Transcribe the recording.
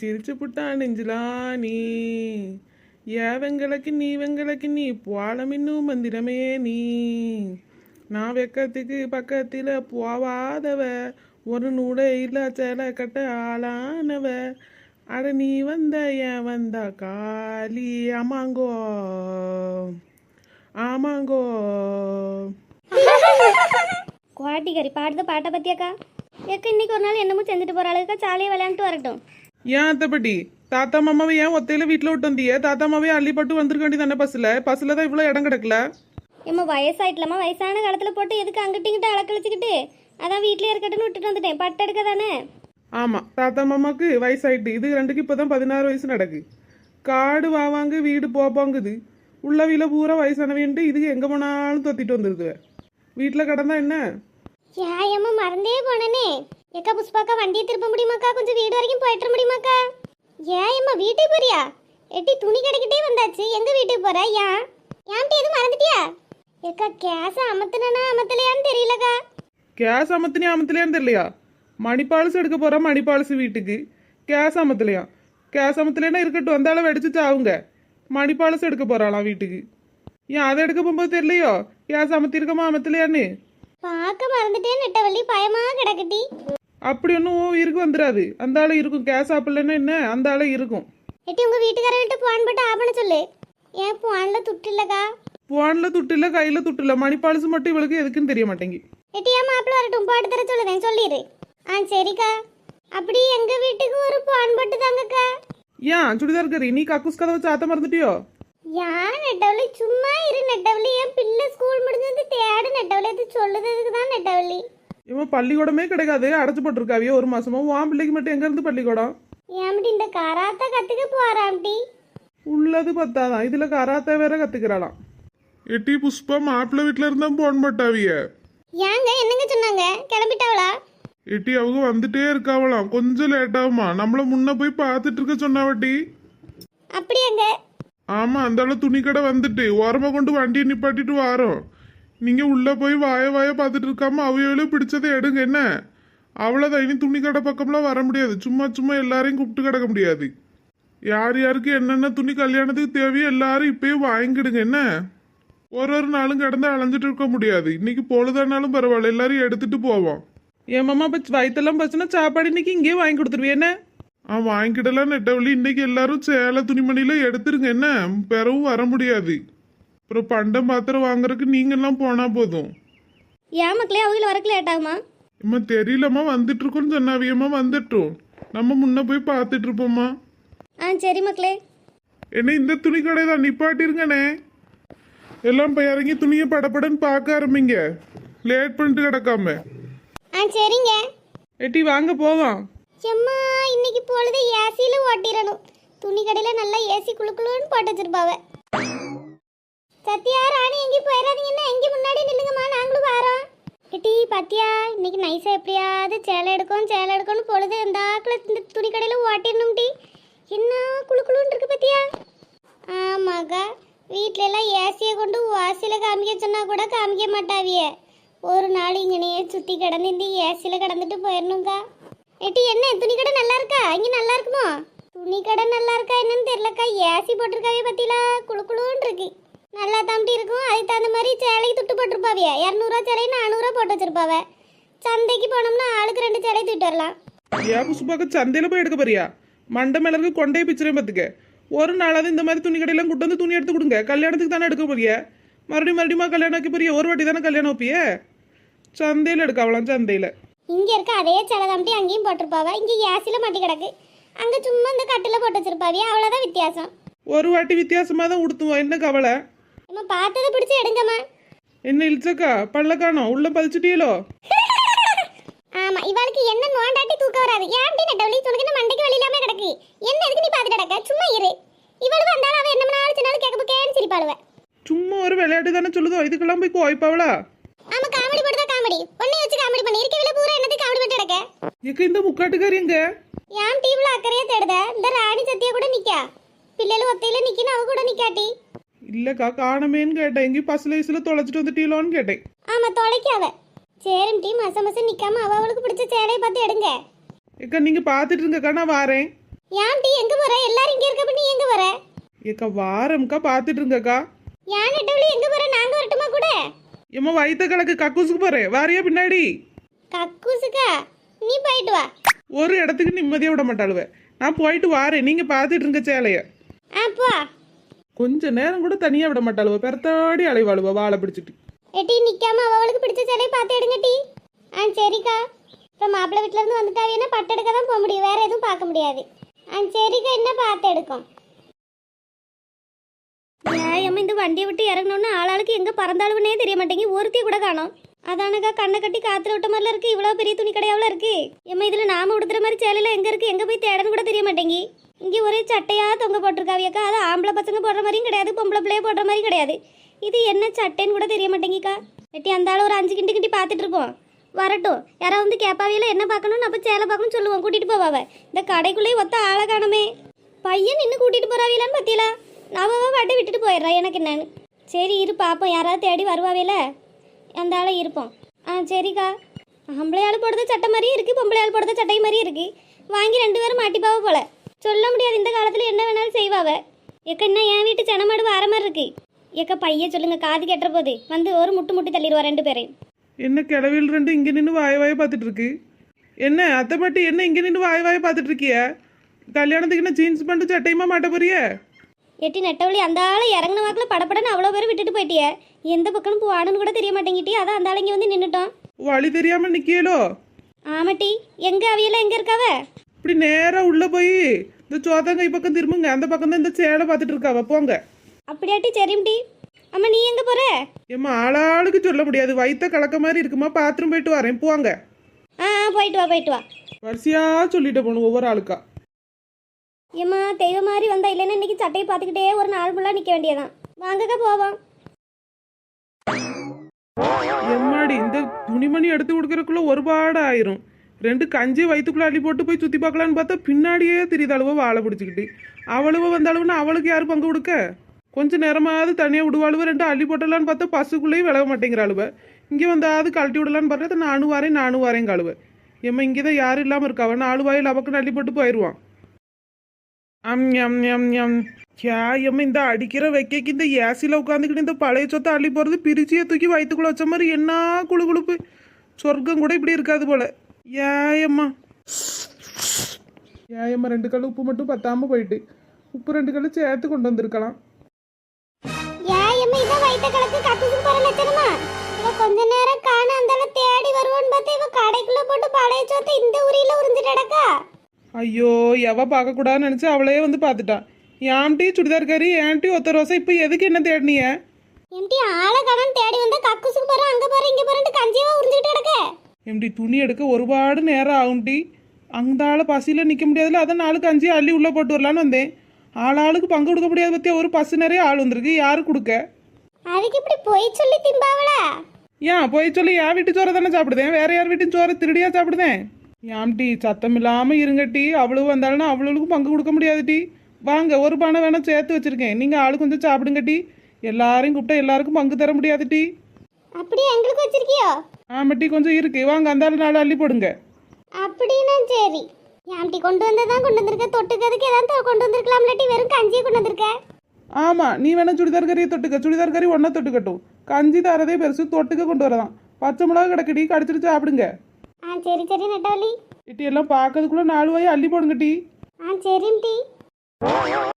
சிரிச்சு புட்டா நெஞ்சிலா நீ? வெங்கலக்கு நீ வெங்களுக்கு நீ போலம் இன்னும் மந்திரமே நீ. நான் வெக்கத்துக்கு பக்கத்தில் போவாதவ ஒரு நூடையில் சேலை கட்ட ஆளானவ. அட நீ வந்த ஏன் வந்த காளி ஆமாங்கோ. ஆமாங்கோ. குவாட்டிக்கறி பாடுது பாட்டை பத்தியாக்கா? ஏக்கா இன்னைக்கு ஒரு நாள் என்னமோ செஞ்சுட்டு போகிற அளவுக்கு சாலையை விளையாண்டுட்டு வரட்டும். ஏன் அத்தைப்பட்டி தாத்தா மாமாவை ஏன் ஒத்தையில வீட்டில் விட்டு வந்தியே தாத்தா மாவே அள்ளிப்பட்டு வந்திருக்க வேண்டியது தானே பஸ்ஸில் பஸ்ஸில் தான் இவ்வளோ இடம் கிடக்கல? ஏம்மா வயசாயிட்டலாமா வயசான காலத்துல போட்டு எதுக்கு அங்கிட்டிங்கிட்ட அளக்கழிச்சுக்கிட்டு அதான் வீட்லயே இருக்கட்டும்னு விட்டுட்டு வந்துட்டேன். பட்டு எடுக்க தானே? ஆமாம் தாத்தா மாமாக்கு வயசாயிட்டு. இது ரெண்டுக்கு இப்போ தான் பதினாறு வயசு நடக்கு. காடு வாவாங்க வீடு போப்பாங்குது உள்ள வீல பூரா வயசானவேன்ட்டு இதுக்கு எங்கே போனாலும் தொத்திட்டு வந்துருக்குவ வீட்டில் கிடந்தா என்ன? ஏயம்மா மறந்தே போனனே. ஏக்கா புஷ்பாக்கா வண்டியை திருப்ப முடியுமாக்கா? கொஞ்சம் வீடு வரைக்கும் போயிட்டு முடியுமாக்கா? ஏயம்மா வீட்டுக்கு போறியா? எட்டி துணி கடைக்கிட்டே வந்தாச்சு. எங்க வீட்டுக்கு போற? ஏன்? ஏன்ட்டு எதுவும் மறந்துட்டியா? ஏக்கா கேஸ அமத்துனா அமத்தலையான்னு தெரியலக்கா. கேஸ் அமத்தினே அமத்தலையான்னு தெரியலையா? மணிப்பாலசு எடுக்க போகிறா மணிப்பாலசு வீட்டுக்கு. கேஸ் அமத்தலையா? கேஸ் அமத்தலைன்னா இருக்கட்டும் வந்தாலும் வெடிச்சு சாவுங்க மணிப்பாலசு எடுக்க போகிறாளாம் வீட்டுக்கு. ஏன் அதை எடுக்க போகும்போது தெரியலையோ? கேஸ் அமத்திருக்கமா அமத்தலையான்னு? பார்க்க மறந்துட்டேன் நெட்டவள்ளி பயமா கிடக்கட்டி. அப்படி ஒன்றும் இருக்கு வந்துடாது அந்த ஆளு இருக்கும். கேஸ் ஆப்பிள்னா என்ன? அந்த ஆளு இருக்கும். எட்டி உங்க வீட்டுக்காரர்கிட்ட போன் போட்டு ஆப் பண்ண சொல்லு. ஏன் போன்ல துட்டு இல்லக்கா? போனில் துட்டு இல்லை கையில் துட்டு இல்லை. மணிப்பாலசு மட்டும் இவளுக்கு எதுக்குன்னு தெரிய மாட்டேங்கி. எட்டி ஏன் மாப்பிள்ள வரட்டும். போட்டு தர சொல்லுதேன். சொல்லிடு ஆ சரிக்கா. அப்படி எங்க வீட்டுக்கு ஒரு போன் போட்டு தாங்கக்கா. ஏன்? சுடிதார் கறி. நீ கக்கூஸ் கதவை சாத்த மறந்துட்டியோ? யார் நெட்டவள்ளி? சும்மா இரு நெட்டவள்ளி. என் பிள்ளை ஸ்கூல் முடிஞ்சது தேடு நெட்டவள்ளி. அது சொல்லுறதுக்கு தான் நெட்டவள்ளி. இவன் பள்ளிக்கூடமே கிடைக்காது அடைச்சு போட்டிருக்காவிய ஒரு மாசமா உன் பிள்ளைக்கு மட்டும் எங்க இருந்து பள்ளிக்கூடம்? ஏன்டி இந்த கராத்தா கத்துக்க போறாம்டி உள்ளது பத்தாதான் இதுல கராத்தே வேற கத்துக்கிறாளாம். எட்டி புஷ்பா மாப்பிள்ளை வீட்டுல இருந்தா போன் போட்டாவிய. ஏங்க என்னங்க சொன்னாங்க? கிளம்பிட்டாவளா? எட்டி அவங்க வந்துட்டே இருக்காவலாம் கொஞ்சம் லேட் ஆகுமா? நம்மள முன்ன போய் பார்த்துட்டு இருக்க சொன்னாவட்டி அப்படியாங்க. ஆமா அந்த அளவு துணி கடை வந்துட்டு. ஓரமா கொண்டு வண்டியை நிப்பாட்டிட்டு வாரோம். நீங்க உள்ள போய் வாய வாய பார்த்துட்டு இருக்காம அவையோட பிடிச்சதை எடுங்க என்ன? அவ்வளோதான் இனி துணி கடை பக்கம்லாம் வர முடியாது. சும்மா சும்மா எல்லாரையும் கூப்பிட்டு கிடக்க முடியாது. யார் யாருக்கு என்னென்ன துணி கல்யாணத்துக்கு தேவையோ எல்லாரும் இப்பயும் வாங்கிடுங்க என்ன? ஒரு ஒரு நாளும் கிடந்து அலைஞ்சிட்டு இருக்க முடியாது. இன்னைக்கு பொழுதானாலும் பரவாயில்ல எல்லாரும் எடுத்துட்டு போவோம். என் மாமா பச்சு வயிற்றெல்லாம் பச்சுன்னா சாப்பாடு இன்னைக்கு இங்கேயே வாங்கி கொடுத்துருவேன் என்ன? ஆ வாங்கிடலாம் நெட்டவழி இன்னைக்கு எல்லாரும் சேலை துணிமணியில எடுத்துருங்க என்ன? பிறவும் வர முடியாது. அப்புறம் பண்டம் பாத்திரம் வாங்குறதுக்கு நீங்கெல்லாம் போனா போதும். ஏன் மக்களே அவங்கள வரக்கு லேட் ஆகுமா? அம்மா தெரியலம்மா வந்துட்டு இருக்கோம்னு சொன்னாவியம்மா வந்துட்டோம். நம்ம முன்ன போய் பார்த்துட்டு இருப்போம்மா ஆ சரி மக்களே. என்ன இந்த துணி கடை தான் நிப்பாட்டிருங்கண்ணே. எல்லாம் போய் இறங்கி துணியை படபடன்னு பார்க்க ஆரம்பிங்க. லேட் பண்ணிட்டு கிடக்காம. ஆ சரிங்க. எட்டி வாங்க போவோம். எம்மா இன்னைக்கு பொழுது ஏசியில ஓட்டிடணும். துணி கடையில நல்லா ஏசி குளுக்குளுன்னு போட்டு வச்சிருப்பாவ. சத்யா ராணி எங்கேயும் போயிடாதீங்கன்னா எங்கே முன்னாடி நில்லுங்கம்மா. நாங்களும் வரோம். கிட்டி பாத்தியா? இன்னைக்கு நைஸா எப்படியாவது சேலை எடுக்கும் சேலை எடுக்கணும் பொழுது இந்த ஆக்கில் இந்த துணி கடையில் ஓட்டிடணும் டி. என்ன குளுக்குளுன்னு இருக்கு பாத்தியா? ஆமாக்கா வீட்டில எல்லாம் ஏசியை கொண்டு வாசியில் காமிக்க சொன்னால் கூட காமிக்க மாட்டாவிய. ஒரு நாள் இங்கனையே சுற்றி கிடந்து இந்த கிடந்துட்டு போயிடணுங்க்கா ஏட்டி என்ன துணி கடை நல்லா இருக்கா? இங்கே நல்லா இருக்குமோ? துணி கடை நல்லா இருக்கா என்னன்னு தெரியலக்கா. ஏசி போட்டிருக்காவே பத்திலா குழு குழுன்னு இருக்கு. நல்லா தாண்டி இருக்கும். அதுக்கு தகுந்த மாதிரி சேலைக்கு துட்டு போட்டிருப்பாவிய. இரநூறுவா சேலை நானூறுவா போட்டு வச்சிருப்பாவ. சந்தைக்கு போனோம்னா ஆளுக்கு ரெண்டு சேலை தூக்கிட்டு வரலாம். ஏன் புஷ்பாக்க சந்தையில போய் எடுக்க போறியா? மண்டை மேல இருக்கு கொண்டே பிச்சிரே பார்த்துக்க ஒரு நாளாவது இந்த மாதிரி துணி கடையெல்லாம் கூட்டு வந்து துணி எடுத்து கொடுங்க. கல்யாணத்துக்கு தானே எடுக்க போறிய? மறுபடியும் மறுபடியும் கல்யாணம் வைக்க போறிய? ஒரு வாட்டி தானே கல்யாணம் வைப்பிய? சந்தையில எடுக்க அவளாம் சந்தையில. இங்க இருக்க அதே சேலை தாண்டி அங்கேயும் போட்டிருப்பாவ. இங்க ஏசில மாட்டி கிடக்கு. அங்க சும்மா இந்த கட்டில போட்டு வச்சிருப்பாவிய. அவ்வளவுதான் வித்தியாசம். ஒரு வாட்டி வித்தியாசமா தான் உடுத்துவோம். என்ன கவலை? நம்ம பார்த்ததை பிடிச்சி எடுங்கம்மா. என்ன இழிச்சக்கா பல்ல காணோம். உள்ள பதிச்சுட்டியலோ ஆமா இவளுக்கு என்ன நோண்டாட்டி தூக்க வராது. ஏன்டி நெட்டவழி உனக்கு என்ன மண்டைக்கு வழி இல்லாம கிடக்கு? என்ன எதுக்கு நீ பாத்துட்டு கிடக்க? சும்மா இரு. இவளு வந்தாலும் அவ என்ன நாள் சின்னாலும் கேட்க போக்கேன்னு சிரிப்பாளுவ. சும்மா ஒரு விளையாட்டு தானே சொல்லுதோ? இதுக்கெல்லாம் போய் கோய்ப்பாவளா ஆமா காமெடி போட்டுதான் காமெடி. உன்னை வச்சு காமெடி பண்ணி. இருக்கவில பூரா என்னது காமெடி பண்ணிட்டு கிடக்க? எக்க இந்த முக்காட்டுக்காரி எங்க? ஏன் டீம்ல அக்கறையா தேடுத? இந்த ராணி சத்தியா கூட நிக்கா. பிள்ளைகள் ஒத்தையில நிக்கின்னு அவ கூட நிக்காட்டி. இல்லக்கா காணமேன்னு கேட்டேன். எங்கேயும் பஸ்ல வயசுல தொலைச்சிட்டு வந்துட்டீங்களோன்னு கேட்டேன். ஆமா தொலைக்காவ சேரும் டீ மச மச நிக்காம அவ அவளுக்கு பிடிச்ச சேலையை பார்த்து எடுங்க. ஏக்கா நீங்க பாத்துட்டு இருங்கக்கா நான் வாரேன். ஏன் டீ எங்க போற? எல்லாரும் இங்க இருக்க நீ எங்க போற? ஏக்கா வாரம்க்கா பாத்துட்டு இருங்கக்கா ஏன் நெட்டவழி எங்க போற? நாங்க வரட்டுமா கூட? ஏம்மா வயித்த கலக்கு கக்கூசுக்கு போறேன் வாரியா பின்னாடி. கக்கூசுக்கா நீ போயிட்டு வா. ஒரு இடத்துக்கு நிம்மதியா விட மாட்டாளுவ. நான் போயிட்டு வாரேன். நீங்க பாத்துட்டு இருங்க சேலைய. ஆ போ. கொஞ்ச நேரம் கூட தனியா விட மாட்டாளுவ. பெறத்தாடி அலைவாளுவ வாழை பிடிச்சிட்டு. எட்டி நிக்காம அவளுக்கு பிடிச்ச சேலையை பார்த்து எடுங்க டீ. ஆ சரிக்கா. இப்போ மாப்பிள்ளை வீட்ல இருந்து வந்துட்டாவேன்னா பட்டெடுக்க தான் போக முடியும். வேற எதுவும் பார்க்க முடியாது. ஆ சரிக்கா என்ன பார்த்து எடுக்கும்? ஏன் இந்த வண்டியை விட்டு இறங்கணும்னு ஆளாளுக்கு எங்க பறந்தாளுன்னே தெரிய மாட்டேங்கி ஒருத்தி கூட காணோம். அதானக்கா கண்ணை கட்டி காத்துல விட்ட மாதிரில இருக்கு. இவ்வளவு பெரிய துணி கடையாவில் இருக்கு. எம்மா இதுல நாம உடுத்துற மாதிரி சேலையில எங்க இருக்கு? எங்க போய் தேடன்னு கூட தெரிய மாட்டேங்கி இங்கே ஒரே சட்டையாக தொங்க போட்டிருக்காவியக்கா. அது ஆம்பளை பசங்க போடுற மாதிரியும் கிடையாது பொம்பளை பிள்ளைய போடுற மாதிரியும் கிடையாது. இது என்ன சட்டைன்னு கூட தெரிய மாட்டேங்கிக்கா. வெட்டி அந்த ஆள் ஒரு அஞ்சு கிண்டி கிண்டி பார்த்துட்டு இருப்போம். வரட்டும். யாராவது வந்து கேப்பாவியில என்ன பார்க்கணும்னு அப்போ சேலை பார்க்கணும் சொல்லுவோம். கூட்டிகிட்டு போவாவ இந்த கடைக்குள்ளேயே ஒத்த ஆளை காணுமே. பையன் நின்று கூட்டிகிட்டு போறாவிலான்னு பார்த்தீங்களா நான் பாட்டை விட்டுட்டு போயிடுறா எனக்கு என்னன்னு? சரி இரு பார்ப்போம் யாராவது தேடி வருவாவில அந்த ஆளை இருப்போம். ஆ சரிக்கா. ஆம்பளை ஆள் போடுறது சட்டை மாதிரியும் இருக்குது பொம்பளை ஆள் போடுறது சட்டை மாதிரியும் இருக்குது வாங்கி ரெண்டு பேரும் மாட்டிப்பாவை போல. சொல்ல முடியாது. இந்த காலத்துல என்ன வேணாலும் செய்வாவ. ஏக்க என்ன என் வீட்டு செனமாடு வர மாதிரி இருக்கு. ஏக்க பைய சொல்லுங்க காது கெட்டுற போது. வந்து ஒரு முட்டு முட்டி தள்ளிடுவா ரெண்டு பேரையும். என்ன கிளவியில் ரெண்டு இங்க நின்று வாய வாய பார்த்துட்டு இருக்கு? என்ன அத்தை பாட்டி என்ன இங்க நின்று வாய வாய பார்த்துட்டு இருக்கிய? கல்யாணத்துக்கு என்ன ஜீன்ஸ் பண்ணிட்டு சட்டையுமா மாட்ட போறிய? எட்டி நெட்டவழி அந்த ஆளை இறங்கின வாக்கில் படப்படன்னு அவ்வளோ பேர் விட்டுட்டு போயிட்டிய. எந்த பக்கம் போவானுன்னு கூட தெரிய மாட்டேங்கிட்டி. அதான் அந்த ஆள் இங்கே வந்து நின்றுட்டோம் வழி தெரியாம நிக்கியலோ? ஆமாட்டி எங்க அவியெல்லாம் எங்க இருக்காவ? இப்படி நேரா உள்ள போய் இந்த சோதங்கை பக்கம் திரும்புங்க. அந்த பக்கம் தான் இந்த சேலை பார்த்துட்டு இருக்காவ போங்க. அப்படியாட்டி சரிம்டி. அம்மா நீ எங்க போற? ஏம்மா ஆளாளுக்கு சொல்ல முடியாது. வயித்த கலக்க மாதிரி இருக்குமா? பாத்ரூம் போயிட்டு வரேன். போங்க. ஆ போயிட்டு வா போயிட்டு வா. வரிசையா சொல்லிட்டு போகணும் ஒவ்வொரு ஆளுக்கா. ஏம்மா தெய்வம் மாதிரி வந்தா இல்லைன்னா இன்னைக்கு சட்டையை பார்த்துக்கிட்டே ஒரு நாள் ஃபுல்லாக நிற்க வேண்டியதான் வாங்கக்கா போவோம். எம்மாடி இந்த துணிமணி எடுத்து கொடுக்கறதுக்குள்ள ஒரு பாடு ஆயிரும். ரெண்டு கஞ்சி வயிற்றுக்குள்ளே அள்ளி போட்டு போய் சுற்றி பார்க்கலான்னு பார்த்தா பின்னாடியே தெரியுது அழுவ வாழை பிடிச்சிக்கிட்டு. அவளுவ வந்தாளுவன்னா அவளுக்கு யார் பங்கு கொடுக்க? கொஞ்சம் நேரமாவது தனியாக விடுவாளுவ ரெண்டு அள்ளி போட்டலான்னு பார்த்தா பசுக்குள்ளேயும் விலக மாட்டேங்கிற அளவு இங்கே வந்தாவது கழட்டி விடலான்னு பார்த்தா நானும் வாரேன் நானும் வரேன் கழுவ ஏம்மா இங்கே தான் யாரும் இல்லாமல் இருக்காவ நாலு வாயில் அவக்கு அள்ளி போட்டு போயிடுவான். அம் எம் எம் எம் யா எம்மா இந்த அடிக்கிற வைக்கைக்கு இந்த ஏசியில் உட்காந்துக்கிட்டு இந்த பழைய சொத்தை அள்ளி போகிறது பிரிச்சியை தூக்கி வயிற்றுக்குள்ளே வச்ச மாதிரி என்ன குழு குழுப்பு சொர்க்கம் கூட இப்படி இருக்காது போல. ஏயம்மா. ஏயம்மா ரெண்டு கல் உப்பு மட்டும் பத்தாம போயிட்டு. உப்பு ரெண்டு கல் சேர்த்து கொண்டு வந்திருக்கலாம். ஏன் எம்மா இதான் வயிற்ற கலக்கு கத்துக்கு போற லட்சணமா. இவ கொஞ்ச நேரம் காண அந்த தேடி வருவோன்னு பார்த்து இவ கடைக்குள்ள போட்டு பழைய சோத்தை இந்த உரியில உறிஞ்சிட்டு ஐயோ எவ பார்க்கக்கூடாதுன்னு நினச்சி அவளையே வந்து பார்த்துட்டான் ஏன்ட்டி சுடிதார் கறி ஏன்ட்டி ஒத்த ரோசை இப்போ எதுக்கு என்ன தேடினிய? எம்டி ஆளை கடன் தேடி வந்தா கக்குசுக்கு போறோம் அங்க போறோம் இங்க அடக்க எம்டி துணி எடுக்க ஒருபாடு நேரம் ஆகும்டி. அந்த ஆள் பசியில் நிற்க முடியாதுல அதான் நாலு கஞ்சி அள்ளி உள்ளே போட்டு வரலான்னு வந்தேன். ஆள் ஆளுக்கு பங்கு கொடுக்க முடியாது பற்றியா ஒரு பசு நிறைய ஆள் வந்திருக்கு யாரு கொடுக்க? அதுக்கு இப்படி பொய் சொல்லி திம்பாவளா? ஏன் போய் சொல்லி என் வீட்டு சோறை தானே சாப்பிடுதேன்? வேற யார் வீட்டு சோறை திருடியா சாப்பிடுதேன்? ஏம்டி சத்தம் இல்லாமல் இருங்கட்டி. அவ்வளவு வந்தாலும் அவ்வளவுக்கு பங்கு கொடுக்க முடியாது டி வாங்க ஒரு பானை வேணா சேர்த்து வச்சிருக்கேன். நீங்கள் ஆளு கொஞ்சம் சாப்பிடுங்க டி எல்லாரையும் கூப்பிட்டா எல்லாருக்கும் பங்கு தர முடியாது டி அப்படியே எங்களுக்கு வச்சிருக்கியோ? ஆமாட்டி கொஞ்சம் இருக்கு. வாங்க அந்த நாலு அள்ளி போடுங்க. அப்படின்னா சரி. ஏன்டி கொண்டு வந்ததான் கொண்டு வந்திருக்க. தொட்டுக்கிறதுக்கு ஏதாவது கொண்டு வந்திருக்கலாம். இல்லாட்டி வெறும் கஞ்சியை கொண்டு வந்திருக்க? ஆமாம் நீ வேணா சுடிதார் கறியை தொட்டுக்க. சுடிதார் கறி ஒன்றா தொட்டுக்கட்டும். கஞ்சி தரதே பெருசு. தொட்டுக்க கொண்டு வரதான் பச்சை மிளகா கிடக்கடி. கடிச்சிட்டு சாப்பிடுங்க. ஆ சரி சரி நெட்டவலி இட்டி எல்லாம் பார்க்கறதுக்குள்ள நாலு வாய் அள்ளி போடுங்க டி. ஆ சரிம் டி.